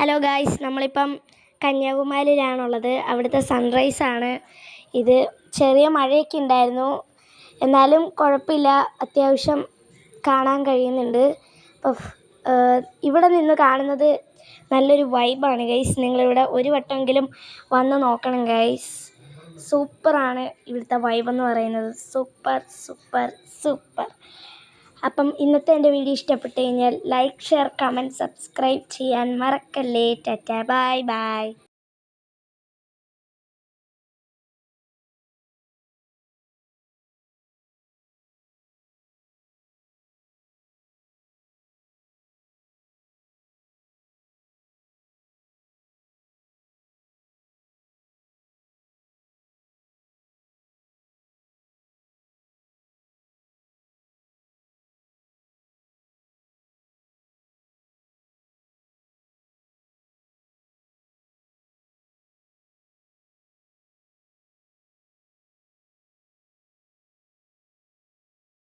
Hello guys നമ്മളിപ്പം കന്യാകുമാരിയിലാണുള്ളത്. അവിടുത്തെ sunrise ആണ്. ഇത് ചെറിയ മഴയൊക്കെ ഉണ്ടായിരുന്നു. എന്നാലും കുഴപ്പമില്ല. അത്യാവശ്യം കാണാൻ കഴിയുന്നുണ്ട്. അപ്പോൾ ഇവിടെ നിന്ന് കാണുന്നത് നല്ലൊരു വൈബാണ് ഗൈസ് നിങ്ങളിവിടെ ഒരു വട്ടമെങ്കിലും വന്ന് നോക്കണം ഗൈസ് സൂപ്പറാണ് ഇവിടുത്തെ വൈബെന്ന് പറയുന്നത്. സൂപ്പർ സൂപ്പർ സൂപ്പർ അപ്പം ഇന്നത്തെ എന്റെ വീഡിയോ ഇഷ്ടപ്പെട്ട് കഴിഞ്ഞാൽ ലൈക്ക് ഷെയർ കമന്റ് സബ്സ്ക്രൈബ് ചെയ്യാൻ മറക്കല്ലേ. Tata bye bye